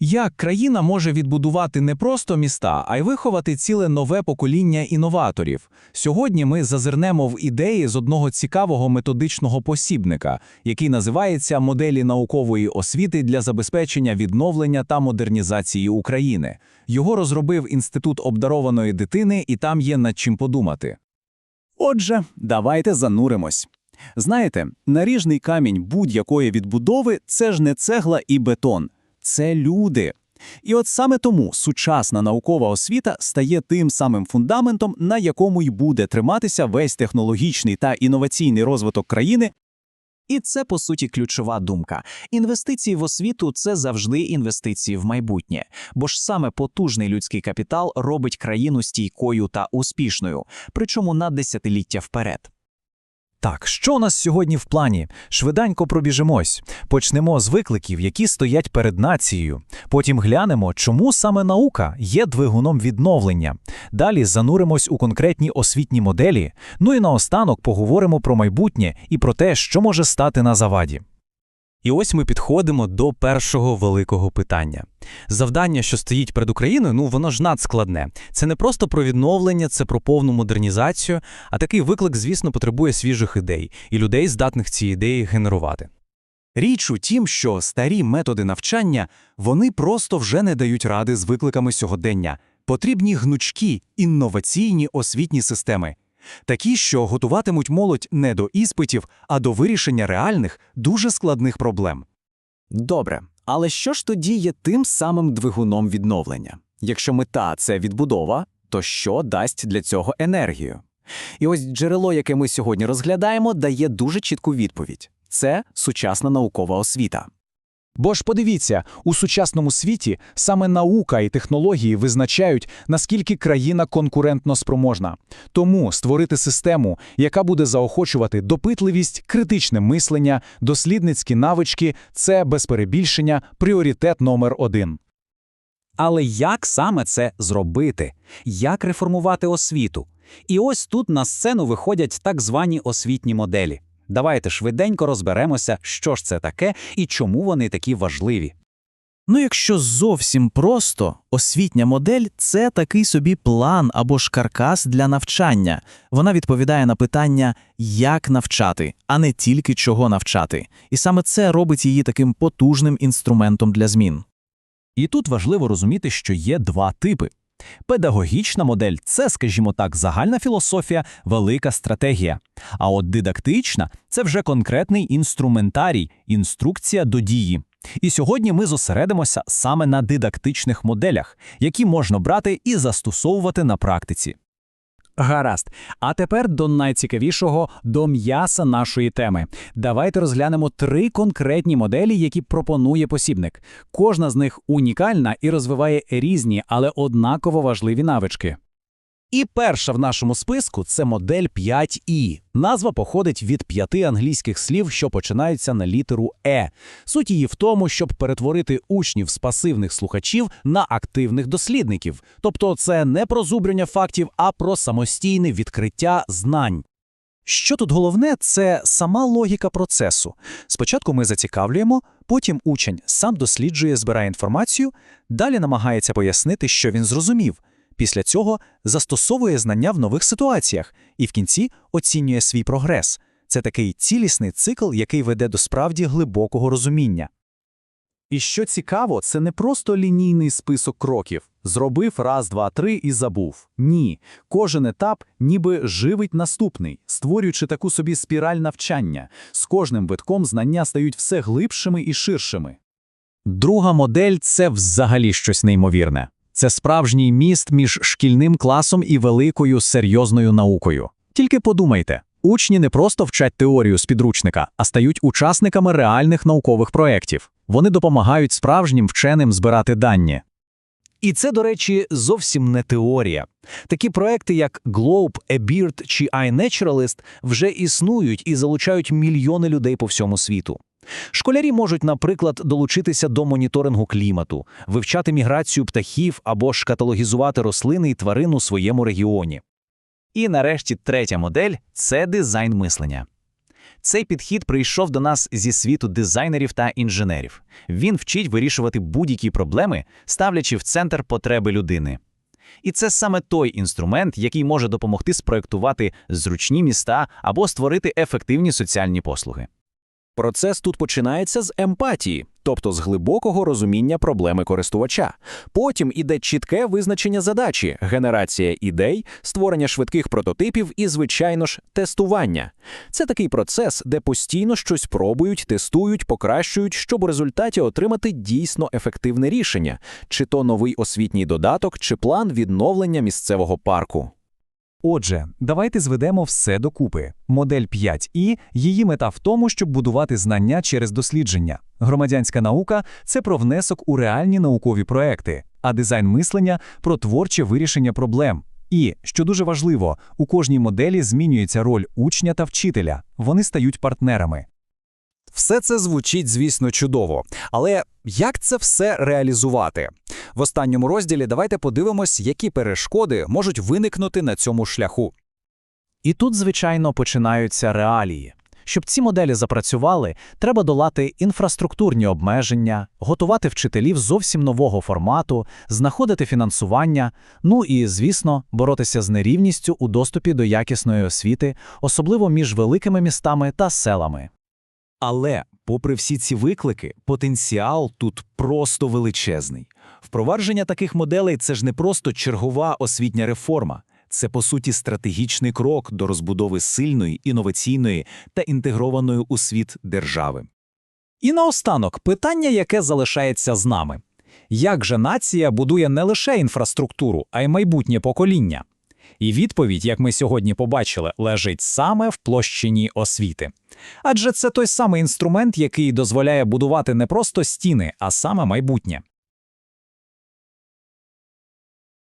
Як країна може відбудувати не просто міста, а й виховати ціле нове покоління інноваторів? Сьогодні ми зазирнемо в ідеї з одного цікавого методичного посібника, який називається Моделі наукової освіти для забезпечення відновлення та модернізації України. Його розробив Інститут обдарованої дитини, і там є над чим подумати. Отже, давайте зануримось. Знаєте, наріжний камінь будь-якої відбудови це ж не цегла і бетон, це люди. І от саме тому сучасна наукова освіта стає тим самим фундаментом, на якому й буде триматися весь технологічний та інноваційний розвиток країни. І це, по суті, ключова думка. Інвестиції в освіту це завжди інвестиції в майбутнє, бо ж саме потужний людський капітал робить країну стійкою та успішною, причому на десятиліття вперед. Так, що у нас сьогодні в плані? Швиденько пробіжимось. Почнемо з викликів, які стоять перед нацією. Потім глянемо, чому саме наука є двигуном відновлення. Далі зануримось у конкретні освітні моделі. Ну і наостанок поговоримо про майбутнє і про те, що може стати на заваді. І ось ми підходимо до першого великого питання. Завдання, що стоїть перед Україною, ну воно ж надскладне. Це не просто про відновлення, це про повну модернізацію, а такий виклик, звісно, потребує свіжих ідей і людей, здатних ці ідеї генерувати. Річ у тім, що старі методи навчання вони просто вже не дають ради з викликами сьогодення. Потрібні гнучкі, інноваційні освітні системи. Такі, що готуватимуть молодь не до іспитів, а до вирішення реальних, дуже складних проблем. Добре, але що ж тоді є тим самим двигуном відновлення? Якщо мета це відбудова, то що дасть для цього енергію? І ось джерело, яке ми сьогодні розглядаємо, дає дуже чітку відповідь: це сучасна наукова освіта. Бо ж подивіться, у сучасному світі саме наука і технології визначають, наскільки країна конкурентно спроможна. Тому створити систему, яка буде заохочувати допитливість, критичне мислення, дослідницькі навички це без перебільшення пріоритет номер один. Але як саме це зробити? Як реформувати освіту? І ось тут на сцену виходять так звані освітні моделі. Давайте швиденько розберемося, що ж це таке і чому вони такі важливі. Ну, якщо зовсім просто, освітня модель це такий собі план або ж каркас для навчання. Вона відповідає на питання, як навчати, а не тільки чого навчати. І саме це робить її таким потужним інструментом для змін. І тут важливо розуміти, що є два типи. Педагогічна модель це, скажімо так, загальна філософія, велика стратегія. А от дидактична це вже конкретний інструментарій, інструкція до дії. І сьогодні ми зосередимося саме на дидактичних моделях, які можна брати і застосовувати на практиці. Гаразд. А тепер до найцікавішого, до м'яса нашої теми. Давайте розглянемо три конкретні моделі, які пропонує посібник. Кожна з них унікальна і розвиває різні, але однаково важливі навички. І перша в нашому списку це модель 5І. Назва походить від п'яти англійських слів, що починаються на літеру Е. Суть її в тому, щоб перетворити учнів з пасивних слухачів на активних дослідників. Тобто це не про зубрення фактів, а про самостійне відкриття знань. Що тут головне, це сама логіка процесу. Спочатку ми зацікавлюємо, потім учень сам досліджує, збирає інформацію, далі намагається пояснити, що він зрозумів. Після цього застосовує знання в нових ситуаціях і в кінці оцінює свій прогрес. Це такий цілісний цикл, який веде до справді глибокого розуміння. І що цікаво, це не просто лінійний список кроків зробив раз, два, три і забув. Ні, кожен етап ніби живить наступний, створюючи таку собі спіраль навчання. З кожним витком знання стають все глибшими і ширшими. Друга модель це взагалі щось неймовірне. Це справжній міст між шкільним класом і великою серйозною наукою. Тільки подумайте, учні не просто вчать теорію з підручника, а стають учасниками реальних наукових проєктів. Вони допомагають справжнім вченим збирати дані. І це, до речі, зовсім не теорія. Такі проекти, як Globe, eBird чи iNaturalist вже існують і залучають мільйони людей по всьому світу. Школярі можуть, наприклад, долучитися до моніторингу клімату, вивчати міграцію птахів або ж каталогізувати рослини і тварин у своєму регіоні. І нарешті третя модель це дизайн мислення. Цей підхід прийшов до нас зі світу дизайнерів та інженерів. Він вчить вирішувати будь-які проблеми, ставлячи в центр потреби людини. І це саме той інструмент, який може допомогти спроектувати зручні міста або створити ефективні соціальні послуги. Процес тут починається з емпатії, тобто з глибокого розуміння проблеми користувача. Потім іде чітке визначення задачі, генерація ідей, створення швидких прототипів і, звичайно ж, тестування. Це такий процес, де постійно щось пробують, тестують, покращують, щоб у результаті отримати дійсно ефективне рішення, чи то новий освітній додаток, чи план відновлення місцевого парку. Отже, давайте зведемо все докупи. Модель 5І, її мета в тому, щоб будувати знання через дослідження. Громадянська наука – це про внесок у реальні наукові проекти, а дизайн мислення – про творче вирішення проблем. І, що дуже важливо, у кожній моделі змінюється роль учня та вчителя. Вони стають партнерами. Все це звучить, звісно, чудово. Але як це все реалізувати? В останньому розділі давайте подивимось, які перешкоди можуть виникнути на цьому шляху. І тут, звичайно, починаються реалії. Щоб ці моделі запрацювали, треба долати інфраструктурні обмеження, готувати вчителів зовсім нового формату, знаходити фінансування, ну і, звісно, боротися з нерівністю у доступі до якісної освіти, особливо між великими містами та селами. Але, попри всі ці виклики, потенціал тут просто величезний. Впровадження таких моделей це ж не просто чергова освітня реформа. Це, по суті, стратегічний крок до розбудови сильної, інноваційної та інтегрованої у світ держави. І наостанок питання, яке залишається з нами. Як же нація будує не лише інфраструктуру, а й майбутнє покоління? І відповідь, як ми сьогодні побачили, лежить саме в площині освіти. Адже це той самий інструмент, який дозволяє будувати не просто стіни, а саме майбутнє.